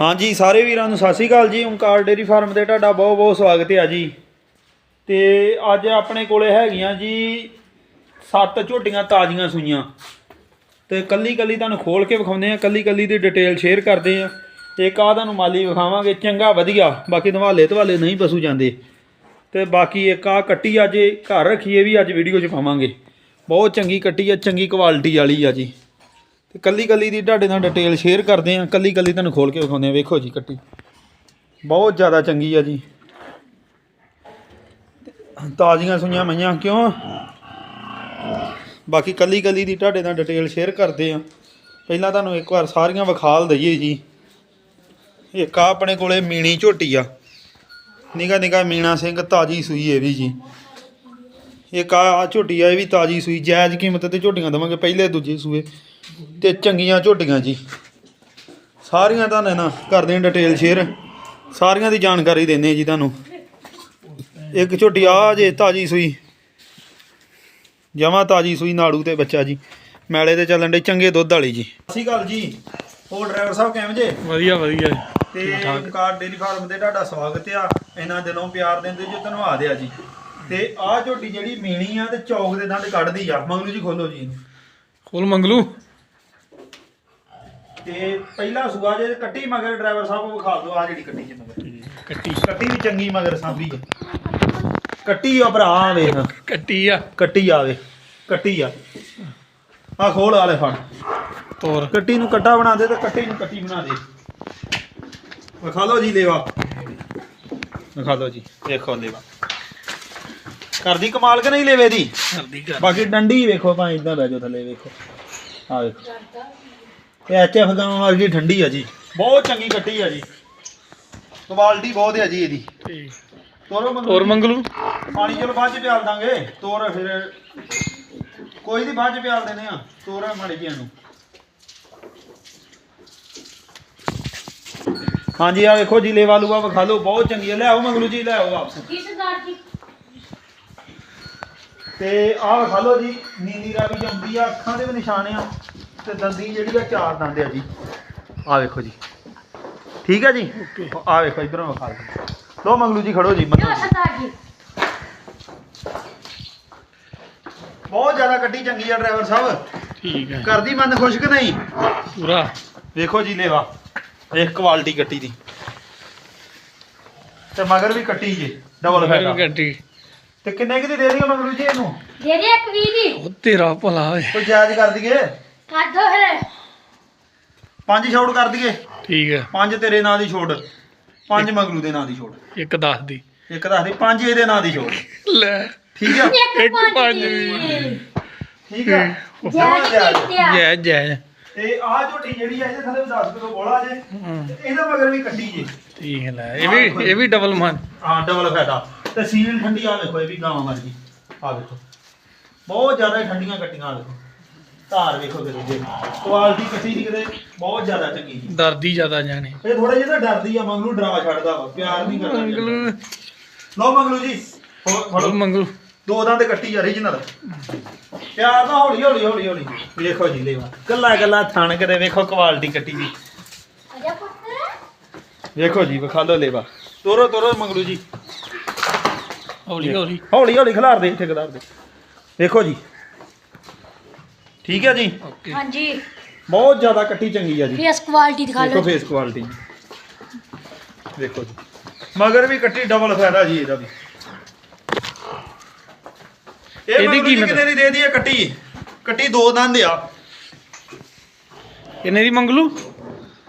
ਹਾਂਜੀ, ਸਾਰੇ ਵੀਰਾਂ ਨੂੰ ਸਤਿ ਸ਼੍ਰੀ ਅਕਾਲ ਜੀ। ਓਮਕਾਰ ਡੇਰੀ ਫਾਰਮ ਤੇ ਤੁਹਾਡਾ ਬਹੁਤ ਬਹੁਤ ਸਵਾਗਤ ਹੈ ਜੀ। ਤੇ ਅੱਜ ਆਪਣੇ ਕੋਲੇ ਹੈਗੀਆਂ ਜੀ ਸੱਤ ਝੋਟੀਆਂ ਤਾਜ਼ੀਆਂ ਸੂਈਆਂ। ਤੇ ਕੱਲੀ ਕੱਲੀ ਤੁਹਾਨੂੰ ਖੋਲ ਕੇ ਵਿਖਾਉਂਦੇ ਆ ਕੱਲੀ ਕੱਲੀ ਦੀ ਡਿਟੇਲ ਸ਼ੇਅਰ ਕਰਦੇ ਆ ਇੱਕ ਆ ਤੁਹਾਨੂੰ ਮਾਲੀ ਵਿਖਾਵਾਂਗੇ, ਚੰਗਾ, ਵਧੀਆ। ਬਾਕੀ ਧਵਾਲੇ ਧਵਾਲੇ ਨਹੀਂ ਪਸ਼ੂ ਜਾਂਦੇ। ਤੇ ਬਾਕੀ ਇੱਕ ਆ ਕੱਟੀ ਅੱਜ ਇਹ ਘਰ ਰੱਖੀਏ ਵੀ ਅੱਜ ਵੀਡੀਓ 'ਚ ਪਾਵਾਂਗੇ। ਬਹੁਤ ਚੰਗੀ ਕੱਟੀ ਆ, ਚੰਗੀ ਕੁਆਲਿਟੀ ਵਾਲੀ ਆ ਜੀ। ਤੇ ਕੱਲੀ ਕੱਲੀ ਦੀ ਤੁਹਾਡੇ ਨਾਲ ਡਿਟੇਲ ਸ਼ੇਅਰ ਕਰਦੇ ਆ। ਕੱਲੀ ਕੱਲੀ ਤੁਹਾਨੂੰ ਖੋਲ ਕੇ ਵਿਖਾਉਂਦੇ ਆ। ਵੇਖੋ ਜੀ ਕੱਟੀ। ਬਹੁਤ ਜ਼ਿਆਦਾ ਚੰਗੀ ਆ ਜੀ। ਤਾਜ਼ੀਆਂ ਸੁਈਆਂ ਮਈਆਂ ਕਿਉਂ? ਬਾਕੀ ਕੱਲੀ ਕੱਲੀ ਦੀ ਤੁਹਾਡੇ ਨਾਲ ਡਿਟੇਲ ਸ਼ੇਅਰ ਕਰਦੇ ਆ। ਪਹਿਲਾਂ ਤੁਹਾਨੂੰ ਇੱਕ ਵਾਰ ਸਾਰੀਆਂ ਵਿਖਾਲ ਦਈਏ ਜੀ। ਇੱਕ ਆ ਆਪਣੇ ਕੋਲੇ ਮੀਣੀ ਝੋਟੀ ਆ। ਨਿਗਾ ਨਿਗਾ ਮੀਣਾ ਸਿੰਘ ਤਾਜੀ ਸੂਈ ਇਹ ਵੀ ਜੀ। ਇੱਕ ਆ ਝੋਟੀ ਆ ਇਹ ਵੀ ਤਾਜੀ ਸੂਈ ਜਾਇਜ਼ ਕੀਮਤ ਤੇ ਝੋਟੀਆਂ ਦਵਾਂਗੇ ਪਹਿਲੇ ਦੂਜੇ ਸੂਏ। ਤੇ ਚੰਗੀਆਂ ਝੋਟੀਆਂ ਜੀ। ਸਾਰੀਆਂ ਤੁਹਾਨੂੰ ਨਾ ਕਰਦੇ ਹਾਂ ਡਿਟੇਲ ਸ਼ੇਅਰ ਸਾਰੀਆਂ ਦੀ ਜਾਣਕਾਰੀ ਦਿੰਦੇ ਜੀ ਤੁਹਾਨੂੰ। ਇੱਕ ਝੋਟੀ ਆ ਜੇ ਤਾਜੀ ਸੂਈ। ਜਮਾ ਤਾਜੀ ਸੂਈ ਨਾੜੂ ਤੇ ਬੱਚਾ ਜੀ। ਮੈਲੇ ਤੇ ਚੱਲਣ ਦੇ ਚੰਗੇ ਦੁੱਧ ਵਾਲੀ ਜੀ। ਸਤਿ ਅਕਾਲ ਜੀ। ਹੋਰ ਡਰਾਈਵਰ ਸਾਹਿਬ ਕਿਵੇਂ ਜੇ? ਵਧੀਆ ਵਧੀਆ। ਤੇ ਕਾਰ ਡੇਰੀ ਫਾਰਮ ਤੇ ਤੁਹਾਡਾ ਸਵਾਗਤ ਆ। ਇਹਨਾਂ ਦਿਲੋਂ ਪਿਆਰ ਦਿੰਦੇ ਜੋ ਧੰਨਵਾਦ ਆ ਜੀ। ਤੇ ਆਹ ਝੋਟੀ ਜਿਹੜੀ ਮੀਣੀ ਆ ਤੇ ਚੌਕ ਦੇ ਦੰਦ ਕੱਢਦੀ ਆ। ਮੰਗਲੂ ਜੀ ਖੋਲੋ ਜੀ। ਇਹਨੂੰ ਖੋਲ ਮੰਗਲੂ। ਤੇ ਪਹਿਲਾ ਸੂਆ ਜੇ ਕੱਟੀ ਮਗਰ ਡਰਾਈਵਰ ਸਾਹਿਬ ਨੂੰ ਵਿਖਾ ਦਿਓ ਆ ਜਿਹੜੀ ਕੱਟੀ ਚ ਮਗਰ। ਕੱਟੀ। ਕੱਟੀ ਵੀ ਚੰਗੀ ਮਗਰ ਸਾਂਭੀ ਆ ਕੱਟੀ ਆ ਭਰਾ ਆ ਵੇਖ। ਕੱਟੀ ਆ। ਕੱਟੀ ਆਵੇ ਕੱਟੀ ਆ। ਆ ਖੋਲ ਆਲੇ ਫੜ। ਤੋਰ। ਕੱਟੀ ਨੂੰ ਕੱਟਾ ਬਣਾ ਦੇ ਤੇ ਕੱਟੀ ਨੂੰ ਕੱਟੀ ਬਣਾ ਦੇ। ਵਿਖਾ ਲਓ ਜੀ ਲੇਵਾ। ਵਿਖਾ ਲਓ ਜੀ ਦੇਖੋ ਲੇਵਾ। ਕਰਦੀ ਕਮਾਲ ਕਿ ਨਹੀਂ ਲੇਵੇ ਦੀ ਕਰਦੀ ਕਰ ਬਾਕੀ ਡੰਡੀ ਵੇਖੋ ਭਾਵੇਂ ਇਦਾਂ ਬਹਿ ਜਾਓ ਥੱਲੇ ਵੇਖੋ। ਆ ਵੇਖੋ। ਇਹ ਐਚਐਫ ਗਾਂ ਵਰਗੀ ਠੰਡੀ ਆ ਜੀ। ਬਹੁਤ ਚੰਗੀ ਕੱਟੀ ਆ ਜੀ। ਕੁਆਲਿਟੀ ਬਹੁਤ ਆ ਜੀ ਇਹਦੀ। ਠੀਕ। ਤੋਰੋ ਮੰਗਲੂ। ਤੋਰ। ਮੰਗਲੂ। ਪਾਣੀ ਚਲੋ ਬਾਅਦ ਚ ਪਿਆਲ ਦਾਂਗੇ। ਤੋਰ ਫਿਰ। ਕੋਈ ਨਹੀਂ ਬਾਅਦ ਚ ਪਿਆਲ ਦਿੰਦੇ ਆ। ਤੋਰ ਮਾੜੀ ਜੀ ਨੂੰ ਹਾਂਜੀ ਆ ਵੇਖੋ ਜੀ ਲੇਵਾ ਲੂਆ ਵਿਖਾ ਲਓ। ਬਹੁਤ ਚੰਗੀ ਆ। ਲੈ ਆਓ ਮੰਗਲੂ ਜੀ ਲੈ ਆਓ ਵਾਪਸ। ਕੀ ਸਰਦਾਰ ਜੀ? ਤੇ ਆਹ ਵਿਖਾ ਲਓ ਜੀ ਨੀਲੀ ਰਾਵੀ ਜੰਮਦੀ ਆ ਅੱਖਾਂ ਦੇ ਵੀ ਨਿਸ਼ਾਨ ਆ ਤੇ ਦੰਦੀ ਜਿਹੜੀ ਆ ਚਾਰ ਦੰਦ ਆ ਜੀ। ਆ ਵੇਖੋ ਜੀ। ਠੀਕ ਆ ਜੀ? ਆ ਵੇਖੋ ਇਧਰੋਂ ਵਿਖਾ ਲਓ ਲੋ ਮੰਗਲੂ ਜੀ ਖੜੋ ਜੀ ਮੰਗਲੂ ਜੀ। ਬਹੁਤ ਜ਼ਿਆਦਾ ਗੱਡੀ ਚੰਗੀ ਆ ਡਰਾਈਵਰ ਸਾਹਿਬ। ਠੀਕ ਹੈ ਕਰਦੀ ਮਨ ਖੁਸ਼ ਕਿ ਨਹੀਂ? ਪੂਰਾ। ਵੇਖੋ ਜੀ ਲੇਵਾ। ਵੇਖ ਕੁਆਲਿਟੀ ਕੱਟੀ ਦੀ। ਤੇ ਮਗਰ ਵੀ ਕੱਟੀ ਜੇ ਡਬਲ ਕੱਟੀ। ਤੇ ਕਿੰਨੇ ਕਿ ਦੀ ਦੇ ਦਿਓ ਮੰਗਲੂ ਜੀ ਇਹਨੂੰ? ਦੇ ਦੇ ਇੱਕ ਵੀ ਦੀ। ਉਹ ਤੇਰਾ ਭਲਾ ਹੋਏ ਕੋਈ ਜਾਇਜ਼ ਕਰ ਦਈਏ? ਕਰ ਦੋ ਫਿਰ। ਪੰਜ ਛੋੜ ਕਰ ਦਈਏ? ਠੀਕ ਹੈ। ਪੰਜ ਤੇਰੇ ਨਾਂ ਦੀ ਛੋੜ ਪੰਜ ਮੰਗਲੂ ਦੇ ਨਾਂ ਦੀ ਛੋੜ ਇੱਕ ਦੱਸ ਦੀ। ਇੱਕ ਦੱਸ ਦੇ। ਪੰਜ ਇਹਦੇ ਨਾਂ ਦੀ ਛੋੜ ਲੈ। ਠੀਕ ਆ ਇੱਕ ਪੰਜ ਦੀ। ਠੀਕ ਆ ਜੈ ਜੀ ਆ ਜੈ। ਜੈ ਤੇ ਆਹ ਝੋਟੀ ਜਿਹੜੀ ਆ ਇਹਦੇ ਥੱਲੇ 10 ਕਿਲੋ ਬੋਲਾ ਜੇ। ਤੇ ਇਹਦਾ ਮਗਰ ਵੀ ਜੇ। ਠੀਕ ਹੈ ਲੈ। ਇਹ ਵੀ ਇਹ ਵੀ ਡਬਲ ਮਨ। ਹਾਂ ਡਬਲ ਫਾਇਦਾ। ਤੇ ਸੀਲ ਠੰਡੀ ਆ ਵੇਖੋ ਇਹ ਵੀ ਗਾਵਾਂ ਵਰਗੀ। ਆ ਵੇਖੋ ਬਹੁਤ ਜ਼ਿਆਦਾ ਠੰਡੀਆਂ ਕੱਟੀਆਂ ਆ ਵੇਖੋ ਧਾਰ ਵੇਖੋ ਕਿਤੇ ਜੇ। ਕੁਆਲਿਟੀ ਕੱਟੀ ਦੀ ਕਿਤੇ ਬਹੁਤ ਜ਼ਿਆਦਾ ਚੰਗੀ ਜੀ। ਦਰਦੀ ਜ਼ਿਆਦਾ ਜਾਣੇ। ਇਹ ਥੋੜਾ ਜਿਹਾ ਨਾ ਡਰਦੀ ਆ ਮੰਗਲੂ ਡਰਾ ਛੱਡਦਾ ਵਾ ਪਿਆਰ ਨਹੀਂ ਕਰਦਾ ਮੰਗਲੂ। ਲਓ ਮੰਗਲੂ ਜੀ ਫੜੋ। ਮੰਗਲੂ। ਦੋ ਦੰਦ ਕੱਟੀ ਜਾ ਰੀਜਨਲ ਪਿਆਰ ਨਾਲ ਹੌਲੀ ਹੌਲੀ ਹੌਲੀ ਹੌਲੀ। ਵੇਖੋ ਜੀ ਲੈਵਾ ਕੱਲਾ ਕੱਲਾ ਥਣ ਕਰੇ ਵੇਖੋ ਕੁਆਲਿਟੀ ਕੱਟੀ ਦੀ ਅਜਾ ਪੁੱਤ। ਵੇਖੋ ਜੀ ਵਿਖਾ ਲਓ ਲੇਵਾ। ਤੋਰੋ ਤੋਰੋ ਮੰਗਲੂ ਜੀ। ਹੌਲੀ ਹੌਲੀ। ਹੌਲੀ ਹੌਲੀ ਖਿਲਾਰ ਦੇ ਠੇਕੇਦਾਰ ਦੇ। ਵੇਖੋ ਜੀ। ਠੀਕ ਹੈ ਜੀ? ਓਕੇ। ਹਾਂਜੀ। ਬਹੁਤ ਜ਼ਿਆਦਾ ਕੱਟੀ ਚੰਗੀ ਆ ਜੀ। ਫੇਸ ਕੁਆਲਿਟੀ ਦਿਖਾ ਦੇਖੋ ਲਓ ਫੇਸ ਕੁਆਲਿਟੀ ਵੇਖੋ ਜੀ। ਮਗਰ ਵੀ ਕੱਟੀ ਡਬਲ ਫਾਇਦਾ ਜੀ ਇਹਦਾ ਵੀ। ਇਹ ਕੀਮਤ? ਕਿੰਨੇ ਦੀ ਦੇ ਦਈਏ ਕੱਟੀ? ਕੱਟੀ ਦੋ ਦੰਦ ਆ। ਕਿੰਨੇ ਦੀ ਮੰਗਲੂ?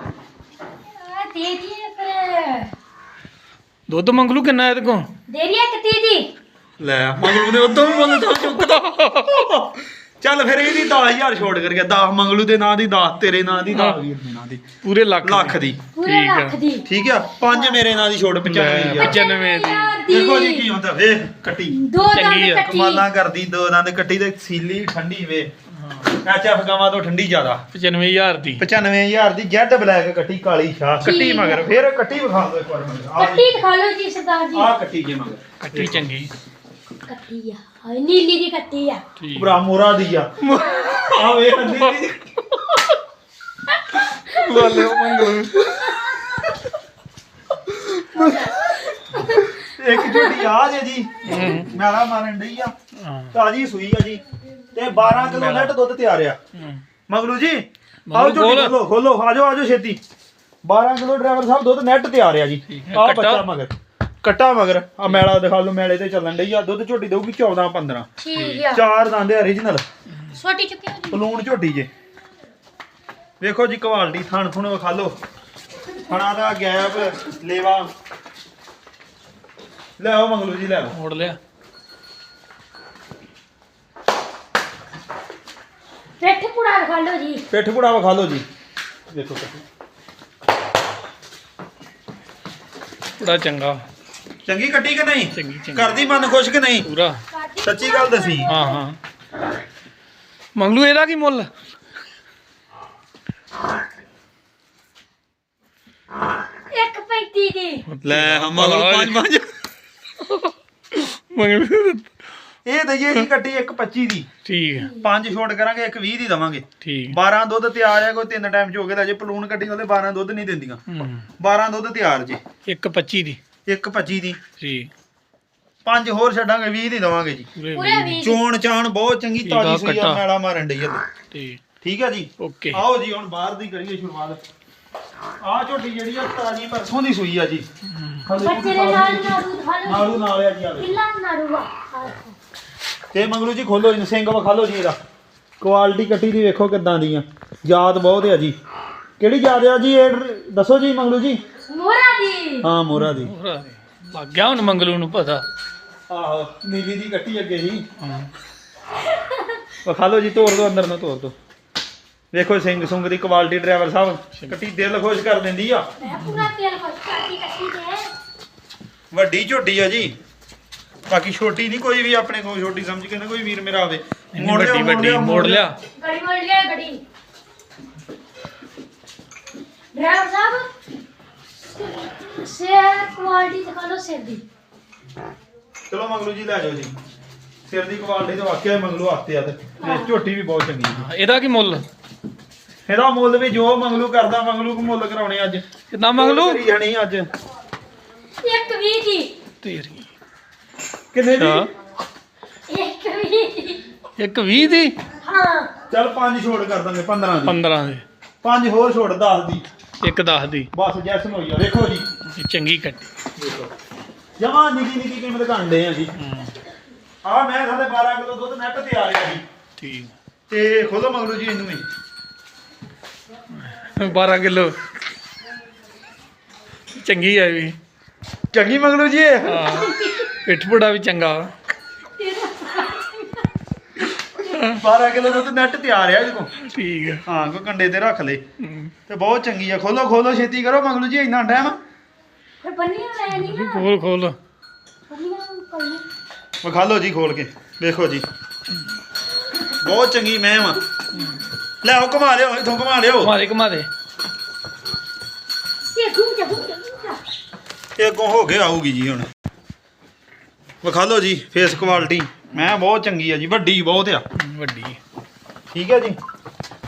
ਆ, ਦੇ ਦੀ ਫਿਰ। ਦੁੱਧ ਮੰਗਲੂ ਕਿੰਨਾ ਇਹਦੇ ਕੋਲ? ਦੇ ਦੀ ਦੀ? ਲੈ ਮੰਗਲੂ ਨੇ ਉਦੋਂ ਵੀ ਮੁੱਲ ਚੁੱਕਦਾ ਚੱਲ ਫਿਰ ਇਹਦੀ 10000 ਛੋੜ ਕਰ ਗਿਆ 10 ਮੰਗਲੂ ਦੇ ਨਾਂ ਦੀ 10 ਤੇਰੇ ਨਾਂ ਦੀ 10 ਵੀਰ ਦੇ ਨਾਂ ਦੀ। ਪੂਰੇ ਲੱਖ ਲੱਖ ਦੀ। ਪੂਰੇ ਠੀਕ ਆ। ਲੱਖ ਦੀ। ਠੀਕ ਆ? ਪੰਜ ਮੇਰੇ ਨਾਂ ਦੀ ਛੋੜ 95000 ਲੈ। 95 ਦੀ। ਦੇਖੋ ਜੀ ਕੀ ਹੁੰਦਾ ਵੇਖ ਕੱਟੀ। ਦੋ ਚੰਗੀ ਦੰਦ ਆ, ਕੱਟੀ। ਕਮਾਲਾਂ ਕਰਦੀ ਦੋ ਦੰਦ ਕੱਟੀ ਤੇ ਸੀਲੀ ਠੰਡੀ ਵੇ। ਐਚ ਐਫ ਗਾਵਾਂ ਤੋਂ ਠੰਡੀ ਜ਼ਿਆਦਾ। 95000 ਦੀ। 95000 ਦੀ ਜੈਡ ਬਲੈਕ ਕੱਟੀ ਕਾਲੀ ਸ਼ਾਹ। ਕੱਟੀ ਠੀਕ। ਮਗਰ। ਫਿਰ ਕੱਟੀ ਵਿਖਾ ਦਿਓ ਇੱਕ ਵਾਰ ਮੈਨੂੰ ਆ ਕੱਟੀ ਦਿਖਾ ਲਓ ਜੀ ਸਰਦਾਰ ਜੀ। ਆ ਕੱਟੀ ਜੇ ਮਗਰ। ਕੱਟੀ ਚੰਗੀ। ਕੱਟੀ ਆ। ਹਾਏ ਨੀਲੀ ਦੀ ਕੱਟੀ ਆ। ਠੀਕ। ਭਰਾ ਮੋਰਾ ਦੀ ਆ। ਆ ਵੇ ਹੰਦੀ ਵਾਲੇ ਮੰਗਲੂ ਮਗਲੂ ਇੱਕ ਝੋਟੀ ਆ ਜੇ ਜੀ ਮੈਲਾ ਮਾਰਨ ਡਈ ਆ। ਤਾਜੀ ਸੂਈ ਆ ਜੀ। ਤੇ 12 ਕਿਲੋ ਨੈਟ ਦੁੱਧ ਤਿਆਰ ਆ। ਮਗਲੂ ਜੀ ਆਓ ਝੋਟੀ ਖੋਲ। ਖੋਲੋ ਆਜੋ ਆਜੋ ਛੇਤੀ। 12 ਕਿਲੋ ਡਰਾਈਵਰ ਸਾਹਿਬ ਦੁੱਧ ਨੈਟ ਤਿਆਰ ਆ ਜੀ। ਠੀਕ ਹੈ, ਆ? ਬੱਚਾ ਮਗਰ। ਕੱਟਾ ਮਗਰ। ਆ ਮੈਲਾ ਦਿਖਾ ਲਓ ਮੈਲੇ ਤੇ ਚੱਲਣ ਡਈ ਆ। ਦੁੱਧ ਝੋਟੀ ਦੇਊਗੀ 14 15 ਠੀਕ ਆ। ਚਾਰ ਦੰਦ origignal ਛੋਟੀ ਚੁੱਕੀ ਹੋ ਜੀ। ਪਲੂਣ ਝੋਟੀ ਜੇ। ਵੇਖੋ ਜੀ ਕੁਆਲਿਟੀ ਥਣ ਥੁਣ ਵਿਖਾ ਲਓ। ਥਣਾ ਦਾ ਗੈਪ ਲੇਵਾ। ਲੈ ਆਓ ਮੰਗਲੂ ਜੀ ਲੈ ਆਓ। ਮੋੜ ਲਿਆ। ਪਿੱਠ ਪੁੜਾ ਖਾ ਲਓ ਜੀ। ਪਿੱਠ ਪੁੜਾ ਵਿਖਾ ਲਓ ਜੀ। ਦੇਖੋ ਬੜਾ ਚੰਗਾ। ਚੰਗੀ ਕੱਟੀ ਕਿ ਨਹੀਂ? ਚੰਗੀ ਚੰਗੀ। ਕਰਦੀ ਮਨ ਖੁਸ਼ ਕਿ ਨਹੀਂ? ਪੂਰਾ। ਸੱਚੀ ਗੱਲ ਦੱਸੀ। ਹਾਂ ਹਾਂ। ਮੰਗਲੂ ਇਹਦਾ ਕੀ ਮੁੱਲ? ਇੱਕ ਪੈਂਤੀ ਦੀ। ਲੈ ਮੰਗਲੂ ਪੰਜ ਪੰਜ। ਮੰਗਲੂ ਇਹ ਦਈਏ ਜੀ ਕੱਟੀ ਇੱਕ 25 ਦੀ। ਠੀਕ ਹੈ। ਪੰਜ ਛੋਟ ਕਰਾਂਗੇ ਇੱਕ 20 ਦੀ ਦਵਾਂਗੇ। ਠੀਕ 12 ਦੁੱਧ ਤਿਆਰ ਹੈ ਕੋਈ ਤਿੰਨ ਟਾਈਮ ਚ ਹੋ ਗਿਆ ਜੇ ਪਲੂਣ ਕੱਟੀ ਵਾਲੇ 12 ਦੁੱਧ ਨਹੀਂ ਦਿੰਦੀਆਂ। ਹੂੰ। 12 ਦੁੱਧ ਤਿਆਰ ਜੀ। ਇੱਕ 25 ਦੀ। ਇੱਕ 25 ਦੀ। ਠੀਕ ਪੰਜ ਹੋਰ ਛੱਡਾਂਗੇ 20 ਦੀ ਦਵਾਂਗੇ ਜੀ। ਪੂਰੇ। ਵੀ ਚੋਣ ਚਾਣ ਬਹੁਤ ਚੰਗੀ ਠੀਕ ਆ, ਤਾਜੀ ਸੂਈ ਆ ਕੱਟਾ। ਮੈਲਾ ਮਾਰਨ ਡਈ ਆ। ਠੀਕ ਠੀਕ ਹੈ ਜੀ? ਓਕੇ। ਆਓ ਜੀ ਹੁਣ ਬਾਹਰ ਦੀ ਕਰੀਏ ਸ਼ੁਰੂਆਤ। ਆਹ ਝੋਟੀ ਜਿਹੜੀ ਆ ਤਾਜੀ ਪਰਸੋਂ ਦੀ ਸੂਈ ਆ ਜੀ। ਬੱਚੇ ਦੇ ਨਾਲ ਨਾੜੂ ਨਾਲੂ ਨਾਲ ਆ ਜੀ ਆ ਕਿੰਨਾ ਨਾੜੂ ਆ। ਤੇ ਮੰਗਲੂ ਜੀ ਖੋਲੋ ਜੀ ਸਿੰਘ ਵਿਖਾ ਲਓ ਜੀ ਇਹਦਾ। ਕੁਆਲਿਟੀ ਕੱਟੀ ਦੀ ਵੇਖੋ ਕਿੱਦਾਂ ਦੀ ਆ। ਯਾਦ ਬਹੁਤ ਆ ਜੀ। ਕਿਹੜੀ ਯਾਦ ਆ ਜੀ ਇਹ ਦੱਸੋ ਜੀ ਮੰਗਲੂ ਜੀ। ਮੋਰਾ ਦੀ। ਹਾਂ ਮੋਰਾ ਦੀ। ਪੂਰਾ ਲੱਗ ਗਿਆ ਹੁਣ ਮੰਗਲੂ ਨੂੰ ਪਤਾ। ਆਹੋ ਨੀਲੀ ਦੀ ਕੱਟੀ ਅੱਗੇ ਹਾਂ। ਵਿਖਾ ਲਓ ਜੀ ਤੋੜ ਦੋ ਅੰਦਰ ਨੂੰ ਤੋੜ ਦੋ ਵੇਖੋ ਸਿੰਘ ਸੁੰਗ ਦੀ ਕੁਆਲਿਟੀ ਡਰਾਈਵਰ ਸਾਹਿਬ ਕੱਟੀ ਦਿਲ ਖੁਸ਼ ਕਰ ਦਿੰਦੀ ਆ। ਮੈਂ ਪੂਰਾ ਤੇਲ ਖੁਸ਼ ਕਰਦੀ ਕੱਟੀ ਦੇ ਵੱਡੀ ਝੋਟੀ ਆ ਜੀ। ਬਾਕੀ ਛੋਟੀ ਨਹੀਂ ਕੋਈ ਵੀ ਆਪਣੇ ਕੋਲ ਛੋਟੀ ਸਮਝ ਕੇ ਨਾ ਕੋਈ ਵੀਰ ਮੇਰਾ ਆਵੇ। ਇੰਨੀ ਵੱਡੀ ਵੱਡੀ ਮੋੜ ਲਿਆ। ਗੜੀ ਮੋੜ ਲਿਆ ਗੜੀ। ਡਰਾਈਵਰ ਸਾਹਿਬ ਸਿਰ ਕੁਆਲਿਟੀ ਦਿਖਾ ਲਓ ਸਿਰ ਦੀ। ਚਲੋ ਮੰਗਲੂ ਜੀ ਲੈ ਜਾਓ ਜੀ। ਸਿਰ ਦੀ ਕੁਆਲਿਟੀ ਤਾਂ ਵਾਕਿਆ ਹੀ ਮੰਗਲੂ ਹੱਥੇ ਆ ਤੇ। ਤੇ ਝੋਟੀ ਵੀ ਬਹੁਤ ਚੰਗੀ ਜੀ। ਇਹਦਾ ਕੀ ਮੁੱਲ? ਇਹਦਾ ਮੁੱਲ ਵੀ ਜੋ ਮੰਗਲੂ ਕਰਦਾ ਮੰਗਲੂ ਕੋ ਮੁੱਲ ਕਰਾਉਣੇ ਅੱਜ। ਕਿੰਨਾ ਮੰਗਲੂ? ਕਰੀ ਜਾਣੀ ਅੱਜ। ਇੱਕ ਵੀਹ ਦੀ ਤੇਰੀ। ਕਿੰਨੇ ਦੀ ਇੱਕ ਵੀਹ ਦੀ ਇੱਕ 20 ਦੀ? ਹਾਂ। ਚੱਲ ਪੰਜ ਛੋੜ ਕਰ ਦਾਂਗੇ 15 ਦੀ। 15 ਦੀ। ਪੰਜ ਹੋਰ ਛੋੜ 10 ਦੀ। ਇੱਕ 10 ਦੀ। ਬਸ ਜੈਸਨ ਹੋਈ ਆ। ਵੇਖੋ ਜੀ। ਚੰਗੀ ਕੱਟੀ। ਦੇਖੋ। ਜਮਾ ਨਿੱਕੀ ਨਿੱਕੀ ਕੀਮਤ ਘੰਡੇ ਆ ਜੀ। ਹੂੰ। ਆ ਮੈਂ ਸਾਡੇ 12 ਕਿਲੋ ਦੁੱਧ ਨੈਟ ਤੇ ਆ ਰਿਹਾ ਜੀ। ਠੀਕ। ਤੇ ਖੋਲੋ ਮੰਗਲੂ ਜੀ ਇਹਨੂੰ ਵੀ। 12 ਕਿਲੋ। ਚੰਗੀ ਹੈ ਵੀ। ਚੰਗੀ ਮੰਗਲੂ ਜੀ ਇਹ। ਹਾਂ। ਪਿੱਠ ਪੁੜਾ ਵੀ ਚੰਗਾ 12 ਕਿਲੋ ਦੁੱਧ ਨੈਟ ਤੇ ਆ ਇਹਦੇ ਕੋਲ। ਠੀਕ ਹੈ ਹਾਂ ਕੋ ਕੰਡੇ ਤੇ ਰੱਖ ਲੈ। ਤੇ ਬਹੁਤ ਚੰਗੀ ਆ। ਖੋਲੋ ਖੋਲੋ ਛੇਤੀ ਕਰੋ ਮੰਗਲੂ ਜੀ ਇੰਨਾ ਟਾਈਮ ਫਿਰ ਬੰਨੀਆਂ ਲੈ ਨਹੀਂ ਨਾ? ਖੋਲ ਖੋਲ। ਕੋਈ ਵਿਖਾ ਲਓ ਜੀ ਖੋਲ ਕੇ। ਵੇਖੋ ਜੀ। ਬਹੁਤ ਚੰਗੀ ਮੈਂ ਆ। ਲੈ ਆਓ ਘੁਮਾ ਲਿਓ ਇਥੋਂ ਘੁਮਾ ਲਿਓ ਮਾਰੇ ਘਮਾ ਦੇ। ਇਹ ਘੁੰਮ ਜਾ ਘੁੰਮ ਜਾ ਘੁੰਮ ਜਾ। ਇਹ ਅੱਗੋਂ ਹੋ ਕੇ ਆਊਗੀ ਜੀ ਹੁਣ। ਵਿਖਾ ਲਓ ਜੀ ਫੇਸ ਕੁਆਲਿਟੀ ਮੈਂ ਬਹੁਤ ਚੰਗੀ ਆ ਜੀ ਵੱਡੀ ਬਹੁਤ ਆ। ਵੱਡੀ ਠੀਕ ਹੈ ਜੀ।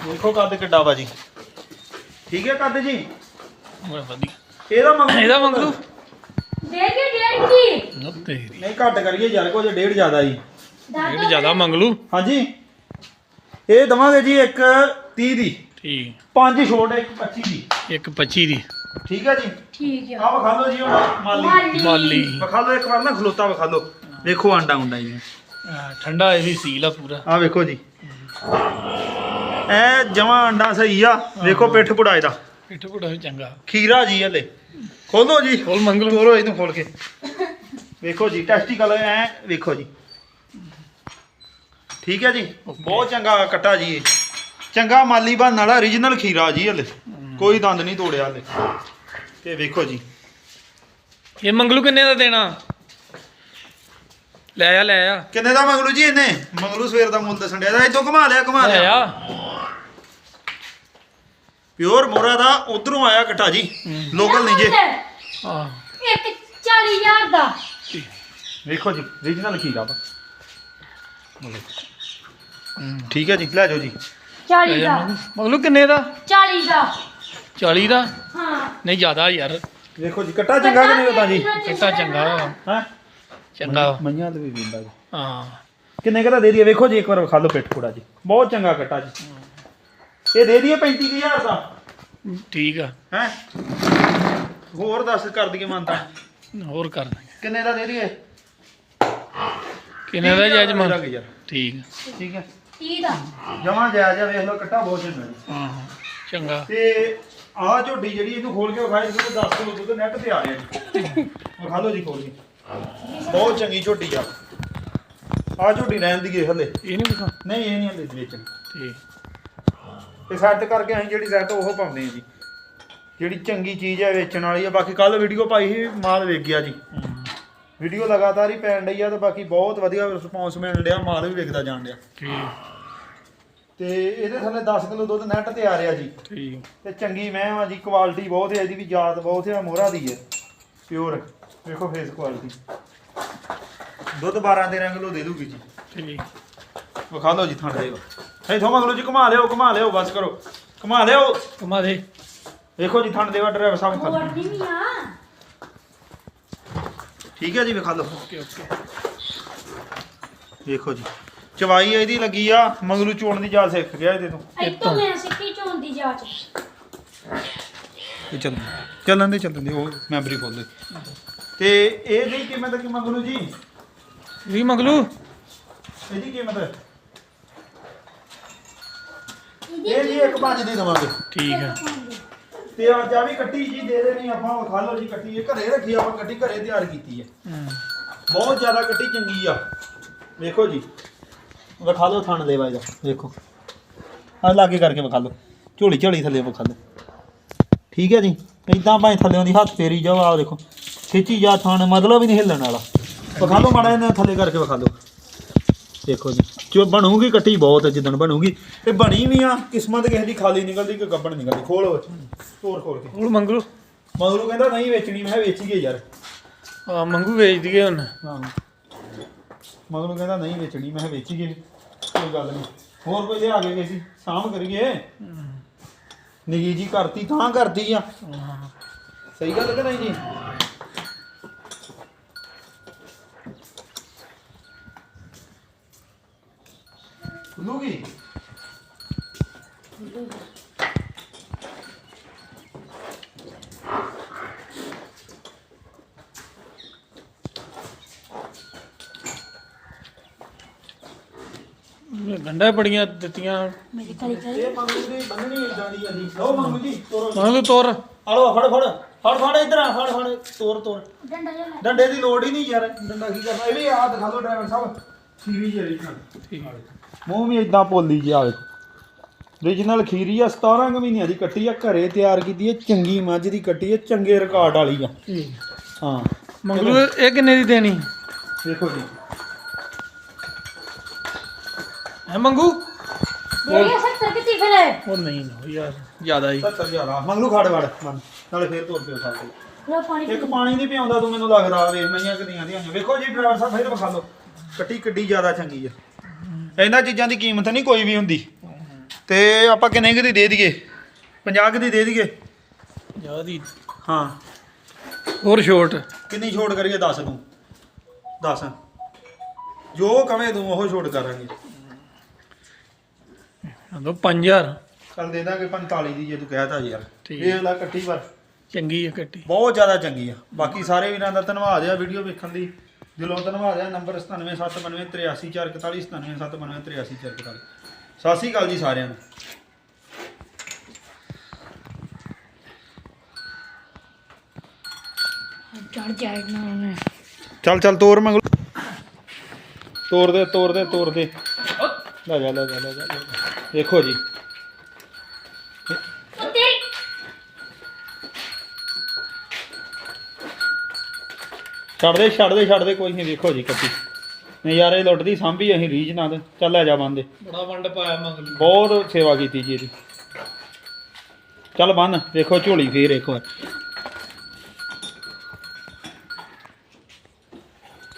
ਦੇਖੋ ਕੱਦ ਕਿੱਡਾ ਵਾ ਜੀ। ਠੀਕ ਹੈ ਕੱਦ ਜੀ। ਬੜਾ ਵਧੀਆ। ਇਹਦਾ ਮੰਗਲੂ ਇਹਦਾ ਮੰਗਲੂ ਡੇਢ ਦੀ ਡੇਢ ਦੀ ਨਾ ਤੇਰੀ। ਨਹੀਂ ਘੱਟ ਕਰੀਏ ਯਾਰ ਕੁਝ ਡੇਢ ਜ਼ਿਆਦਾ ਜੀ। ਇਹ ਜ਼ਿਆਦਾ ਮੰਗਲੂ? ਹਾਂਜੀ। ਇਹ ਦਵਾਂਗੇ ਜੀ ਇੱਕ 30 ਦੀ। ਠੀਕ। ਪੰਜ ਛੋਟ ਇੱਕ 25 ਦੀ। ਇੱਕ 25 ਦੀ। ਠੀਕ ਹੈ ਜੀ। ਠੀਕ ਆ। ਆ ਵਿਖਾ ਲਓ ਜੀ ਹੁਣ ਮਾਲੀ। ਮਾਲੀ। ਵਿਖਾ ਲਓ ਇੱਕ ਵਾਰ ਨਾ ਖਲੋਤਾ ਵਿਖਾ ਲਓ ਵੇਖੋ ਆਂਡਾ ਹੁੰਦਾ ਜੀ। ਠੰਡਾ ਇਹ ਵੀ ਸੀਲ ਆ ਪੂਰਾ। ਆ ਵੇਖੋ ਜੀ। ਐ ਜਮਾ ਅੰਡਾ ਸਹੀ ਆ। ਵੇਖੋ ਪਿੱਠ ਪੁੜਾ ਇਹਦਾ ਪਿੱਠ ਪੁੜਾ ਵੀ ਚੰਗਾ। ਖੀਰਾ ਜੀ ਹਲੇ। ਖੋਲੋ ਜੀ। ਖੋਲ ਮੰਗਲੂ। ਤੋਰੋ ਇਹਨੂੰ ਖੋਲ ਕੇ। ਵੇਖੋ ਜੀ ਟੈਸਟੀਕਲ ਐ। ਵੇਖੋ ਜੀ। ਠੀਕ ਹੈ ਜੀ? ਬਹੁਤ ਚੰਗਾ ਕੱਟਾ ਜੀ ਇਹ। ਚੰਗਾ ਮਾਲੀ ਬਣਨ ਵਾਲਾ origignal ਖੀਰਾ ਜੀ ਹਲੇ। ਕੋਈ ਦੰਦ ਨਹੀਂ ਤੋੜਿਆ ਹਲੇ। ਤੇ ਵੇਖੋ ਜੀ। ਇਹ ਮੰਗਲੂ ਕਿੰਨੇ ਦਾ ਦੇਣਾ? ਲੈ ਆ ਲੈ ਆ। ਕਿੰਨੇ ਦਾ ਮੰਗਲੂ ਜੀ ਇਹਨੇ? ਮੰਗਲੂ ਸਵੇਰ ਦਾ ਮੁੱਲ ਦੱਸਣ ਡਿਆ ਇਦੋਂ ਘੁਮਾ ਲਿਆ ਘੁਮਾ ਲੈ ਲਿਆ ਆ। ਪਿਓਰ ਮੋਰਾ ਦਾ ਉਧਰੋਂ ਆਇਆ ਕੱਟਾ ਜੀ। ਲੋਕਲ ਨਹੀਂ ਜੇ। ਆ। ਇੱਕ 40000 ਦਾ। ਵੇਖੋ ਜੀ। ਠੀਕ ਹੈ ਜੀ ਲੈ ਜਾਓ ਜੀ। 40 ਲੈ ਦਾ। ਮੰਗਲੂ। ਕਿੰਨੇ ਦਾ? 40 ਦਾ। 40 ਦਾ? ਹਾਂ। ਨਹੀਂ ਜ਼ਿਆਦਾ ਯਾਰ। ਵੇਖੋ ਜੀ ਕੱਟਾ ਚੰਗਾ ਕਿ ਨਹੀਂ ਜੀ? ਕਿੱਤਾ ਚੰਗਾ। ਹਾਂ? ਚੰਗਾ ਵਾ। ਮਈਆਂ ਤੇ ਵੀ ਵਿੰਦਾ ਜੀ। ਹਾਂ। ਕਿੰਨੇ ਕਦਾ ਦੇ ਦਈਏ? ਵੇਖੋ ਜੀ ਇੱਕ ਵਾਰ ਵਿਖਾ ਲਓ ਪਿੱਠ ਪੂੜਾ ਜੀ। ਬਹੁਤ ਚੰਗਾ ਕੱਟਾ ਜੀ। ਇਹ ਦੇ ਦਈਏ 35000 ਦਾ? ਠੀਕ ਆ। ਹੈ? ਹੋਰ ਦੱਸ ਕਰ ਦਈਏ ਮੰਨਤਾ। ਹੋਰ ਕਰ ਦਾਂਗੇ। ਕਿੰਨੇ ਦਾ ਦੇ ਦਈਏ? ਕਿੰਨੇ ਦਾ ਜੱਜ ਦੇ ਮਨ ਯਾਰ ਠੀਕ ਆ। ਠੀਕ ਹੈ 30 ਦਾ। ਜਮਾ ਜਾਇਜ਼ ਜਾ ਵੇਖ ਲਓ ਕੱਟਾ ਬਹੁਤ ਚੰਗਾ ਜੀ। ਹਾਂ ਹਾਂ, ਚੰਗਾ। ਤੇ ਆਹ ਝੋਡੀ ਜਿਹੜੀ ਇਹਨੂੰ ਖੋਲ ਕੇ ਵਿਖਾਈ ਜਿਹਨੂੰ 10 ਕਿਲੋ ਦੁੱਧ ਨੈਟ ਤੇ ਆ ਰਿਹਾ ਜੀ। ਵਿਖਾ ਲਓ ਜੀ ਖੋਲ ਕੇ। ਬਹੁਤ ਚੰਗੀ ਝੋਡੀ ਆ। ਆਹ ਝੋਡੀ ਰਹਿਣ ਦੀ ਹਲੇ। ਇਹ ਨਹੀਂ ਵਿਖਾ ਨਹੀਂ ਇਹ ਨਹੀਂ ਹਲੇ ਵੇਚਣ। ਠੀਕ। ਤੇ ਸੈੱਟ ਕਰਕੇ ਅਸੀਂ ਜਿਹੜੀ ਸੈੱਟ ਉਹ ਪਾਉਂਦੇ ਆ ਜੀ। ਜਿਹੜੀ ਚੰਗੀ ਚੀਜ਼ ਹੈ ਵੇਚਣ ਵਾਲੀ ਆ। ਬਾਕੀ ਕੱਲ ਵੀਡੀਓ ਪਾਈ ਸੀ ਮਾਲ ਵੇਚ ਗਿਆ ਜੀ। ਹਮ, ਵੀਡੀਓ ਲਗਾਤਾਰ ਹੀ ਪੈਣ ਡਈ ਆ ਤੇ ਬਾਕੀ ਬਹੁਤ ਵਧੀਆ ਰਿਸਪੌਂਸ ਮਿਲਣ ਡਿਆ ਮਾਲ ਵੀ ਵਿਕਦਾ ਜਾਣ ਡਿਆ। ਠੀਕ। ਤੇ ਇਹਦੇ ਥੱਲੇ 10 ਕਿਲੋ ਦੁੱਧ ਨੈਟ ਤੇ ਆ ਰਿਹਾ ਜੀ। ਠੀਕ। ਤੇ ਚੰਗੀ ਮੈਂ ਆ ਜੀ ਕੁਆਲਿਟੀ ਬਹੁਤ ਹੈ ਇਹਦੀ ਵੀ ਜਾਤ ਬਹੁਤ ਹੈ ਮੋਹਰਾ ਦੀ ਹੈ। ਪਿਓਰ ਵੇਖੋ ਫੇਸ ਕੁਆਲਿਟੀ ਦੁੱਧ 12 13 ਕਿਲੋ ਦੇ ਦੂਗੀ ਜੀ। ਠੀਕ ਵਿਖਾ ਲਓ ਜੀ ਥਣ ਦੇਗਾ ਇਥੋਂ ਮਗਲੋ ਜੀ ਘੁਮਾ ਲਿਓ ਘੁਮਾ ਲਿਓ ਬਸ ਕਰੋ। ਘੁਮਾ ਲਿਓ। ਕਮਾ ਦੇ। ਵੇਖੋ ਜੀ ਥਣ ਦੇਵਾ ਡਰਾਈਵਰ ਸਾਹਿਬ ਨਹੀਂ ਆ। ਠੀਕ ਹੈ ਜੀ ਵਿਖਾ ਲਓ ਓਕੇ ਜੀ। ਚਵਾਈ ਇਹਦੀ ਲੱਗੀ ਆ ਮਗਲੂ ਚੋਣ ਦੀ ਜਾਚ ਸਿੱਖ ਗਿਆ ਇਹਦੇ ਤੋਂ। ਇੱਥੋਂ ਮੈਂ ਸਿੱਖੀ ਚੋਣ ਦੀ ਜਾਂਚ। ਇਹ ਚੱਲ ਚੱਲਣ ਦੇ ਚੱਲਣ ਦੇ। ਉਹ ਮੈਮਰੀ ਖੋਲ ਦੇ। ਤੇ ਇਹਦੀ ਕੀਮਤ ਕੀ ਮਗਲੂ ਜੀ? ਵੀ ਮੰਗਲੂ? ਇਹਦੀ ਕੀਮਤ। ਇਹ ਜੀ ਇੱਕ ਪੰਜ ਦੀ ਦਵਾਂਗੇ। ਠੀਕ ਆ ਤੇ ਅੱਜ ਆ ਵੀ ਕੱਟੀ ਜੀ ਦੇ ਦੇਣੀ ਆਪਾਂ ਵਿਖਾ ਲਓ ਜੀ ਕੱਟੀ। ਇਹ ਘਰੇ ਰੱਖੀ ਆਪਾਂ ਕੱਟੀ ਘਰੇ ਤਿਆਰ ਕੀਤੀ ਹੈ। ਬਹੁਤ ਜ਼ਿਆਦਾ ਕੱਟੀ ਚੰਗੀ ਆ। ਵੇਖੋ ਜੀ। ਵਿਖਾ ਲਓ ਥਣ ਦੇ ਵਾਜਾ। ਵੇਖੋ। ਆ ਲਾਗੇ ਕਰਕੇ ਵਿਖਾ ਲਓ। ਝੋਲੀ ਝੋਲੀ ਥੱਲੇ ਵਿਖਾ ਲਓ। ਠੀਕ ਹੈ ਜੀ। ਇਦਾਂ ਭਾਵੇਂ ਥੱਲੇੋਂ ਦੀ ਹੱਥ ਫੇਰੀ ਜਾਓ ਆ ਦੇਖੋ। ਖਿੱਚੀ ਜਾ ਥਣ ਮਤਲਬ ਹੀ ਨਹੀਂ ਹਿੱਲਣ ਵਾਲਾ। ਵਿਖਾ ਲਓ ਮਾੜਾ ਇਹਨਾਂ ਥੱਲੇ ਕਰਕੇ ਵਿਖਾ ਲਓ। ਦੇਖੋ ਜੀ ਜੋ ਬਣੂਗੀ ਕੱਟੀ ਬਹੁਤ ਜਿੱਦਣ ਬਣੂਗੀ। ਤੇ ਬਣੀ ਵੀ ਆ ਕਿਸਮਤ ਕਿਸੇ ਦੀ ਖਾਲੀ ਨਿਕਲਦੀ ਕਿ ਗੱਬਣ ਨਿਕਲਦੀ। ਖੋਲੋ ਤੋੜ ਖੋਲ ਕੇ। ਹੁਣ ਮੰਗਲੂ। ਮਗਰੂ ਕਹਿੰਦਾ ਨਹੀਂ ਵੇਚਣੀ। ਮੈਂ ਕਿਹਾ ਵੇਚੀਏ ਯਾਰ। ਆ ਮੰਗੂ ਵੇਚ ਦਈਏ ਹੁਣ। ਹਾਂ। ਮਗਰੂ ਕਹਿੰਦਾ ਨਹੀਂ ਵੇਚਣੀ। ਮੈਂ ਕਿਹਾ ਵੇਚੀਏ। ਕੋਈ ਗੱਲ ਨਹੀਂ। ਹੋਰ ਕੋਈ ਲਿਆ ਕੇ ਸੀ ਸਾਂਭ ਕਰੀਏ? ਨਿੱਗੀ ਜੀ ਕਰਤੀ ਤਾਂ ਕਰਤੀ ਆ। ਸਹੀ ਗੱਲ ਕਿ ਨਹੀਂ ਜੀ ਲੂਗੀ ਗੰਡਾ ਬੜੀਆਂ ਦਿੱਤੀਆਂ। ਮੇਰੀ ਕਰੀ ਕਰੀ ਇਹ ਮੰਗੂ ਦੀ ਬੰਨਣੀ ਇਦਾਂ ਦੀ ਆ ਜੀ। ਲਓ ਮੰਗੂ ਜੀ ਤੋਰੋ ਆਲੋ ਫੜ ਫੜ। ਫੜ ਫੜ ਇਧਰ ਆ ਫੜ ਫੜ। ਤੋਰ ਤੋਰ। ਡੰਡਾ ਲੈ। ਡੰਡੇ ਦੀ ਲੋੜ ਹੀ ਨਹੀਂ ਯਾਰ। ਡੰਡਾ ਕੀ ਕਰਨਾ? ਇਹ ਵੀ ਆ ਦਿਖਾ ਲਓ ਡਰਾਈਵਰ ਸਾਹਿਬ। ਖੀਰੀ ਜਿਹੜੀ ਠੀਕ ਮੂੰਹ ਵੀ ਇਦਾਂ ਪੋਲੀ ਜਿਹਾ ਵੇਖੋ। ਓਰੀਜਨਲ ਖੀਰੀ ਆ 17 ਕੁ ਮਹੀਨਿਆਂ ਦੀ ਕੱਟੀ ਆ ਘਰੇ ਤਿਆਰ ਕੀਤੀ ਹੈ ਚੰਗੀ ਮੱਝ ਦੀ ਕੱਟੀ ਹੈ ਚੰਗੇ ਰਿਕਾਰਡ ਵਾਲੀ ਆ। ਠੀਕ। ਹਾਂ। ਮੰਗਲੂ ਇਹ ਕਿੰਨੇ ਦੀ ਦੇਣੀ? ਦੇਖੋ ਜੀ। ਹੈ ਮੰਗੂ? ਮੇਰੀ 70 ਕਿਤੀ ਫਿਰ? ਉਹ ਨਹੀਂ ਨਾ ਯਾਰ ਜ਼ਿਆਦਾ ਹੀ। 70000 ਆ ਮੰਗਲੂ ਖੜ ਵੜ। ਮੰਨ। ਨਾਲੇ ਫੇਰ ਤੋਰ ਪਿਓ ਸਕਦੇ ਲੋ ਪਾਣੀ ਇੱਕ ਪਾਣੀ ਨਹੀਂ ਪਿਆਉਂਦਾ ਤੂੰ ਮੈਨੂੰ ਲੱਗਦਾ ਵੇਖ ਮਈਆਂ ਕਿੰਨੀਆਂ ਦੀਆਂ ਆਈਆਂ ਵੇਖੋ ਜੀ ਡਰਾਈਵਰ ਸਾਹਿਬ ਫੇਰ ਵਿਖਾ ਲਓ ਕੱਟੀ ਕਿੱਡੀ ਜ਼ਿਆਦਾ ਚੰਗੀ ਆ। ਇਹਨਾਂ ਚੀਜ਼ਾਂ ਦੀ ਕੀਮਤ ਨਹੀਂ ਕੋਈ ਵੀ ਹੁੰਦੀ। ਤੇ ਆਪਾਂ ਕਿੰਨੇ ਕੁ ਦੀ ਦੇ ਦਈਏ? 50 ਕੁ ਦੀ ਦੇ ਦਈਏ? ਜ਼ਿਆਦੀ ਹਾਂ। ਹੋਰ ਛੋਟ। ਕਿੰਨੀ ਛੋਟ ਕਰੀਏ? ਦੱਸ ਤੂੰ। ਦੱਸ। ਜੋ ਕਵੇਂ ਤੂੰ ਉਹ ਛੋਟ ਕਰਾਂਗੇ। ਦੋ 5000 ਚੱਲ ਦੇ ਦਾਂਗੇ 45 ਦੀ ਜੇ ਤੂੰ ਕਹਿਤਾ ਯਾਰ। ਠੀਕ। ਇਹ ਲਾ ਕੱਟੀ ਪਰ। ਚੰਗੀ ਹੈ ਕੱਟੀ। ਬਹੁਤ ਜ਼ਿਆਦਾ ਚੰਗੀ ਆ। ਬਾਕੀ ਸਾਰੇ ਵੀਰਾਂ ਦਾ ਧੰਨਵਾਦ ਆ ਵੀਡੀਓ ਵੇਖਣ ਦੀ। ਦਿਲੋਂ ਧੰਨਵਾਦ ਆ। ਨੰਬਰ 9779383441 9779383441 ਸਤਿ ਸ਼੍ਰੀ ਅਕਾਲ ਜੀ ਸਾਰਿਆਂ ਨੂੰ। ਚੜ ਜਾਏਗਾ ਉਹਨੇ। ਚੱਲ ਚੱਲ ਤੋਰ ਮੰਗ ਤੋੜ ਦੇ ਤੋੜ ਦੇ ਤੋੜ ਦੇ। ਲੈ ਜਾ ਲੈ ਜਾ ਲੈ ਜਾ ਲੈ ਜਾ। ਦੇਖੋ ਜੀ। ਛੱਡ ਦੇ ਛੱਡ ਦੇ ਛੱਡ ਦੇ ਕੋਈ ਨਹੀਂ ਦੇਖੋ ਜੀ ਕੱਟੀ। ਨਜ਼ਾਰੇ ਲੁੱਟਦੀ ਸਾਂਭੀ ਅਸੀਂ ਰੀਝ ਨਾਲ ਤੇ। ਚੱਲ ਲੈ ਜਾ ਬੰਦੇ। ਬੜਾ ਵੰਡ ਪਾਇਆ ਮੰਗਲੂ ਬਹੁਤ ਸੇਵਾ ਕੀਤੀ ਜੀ ਇਹਦੀ। ਚੱਲ ਬੰਨ ਦੇਖੋ ਝੋਲੀ ਫੇਰ ਇੱਕ ਵਾਰ।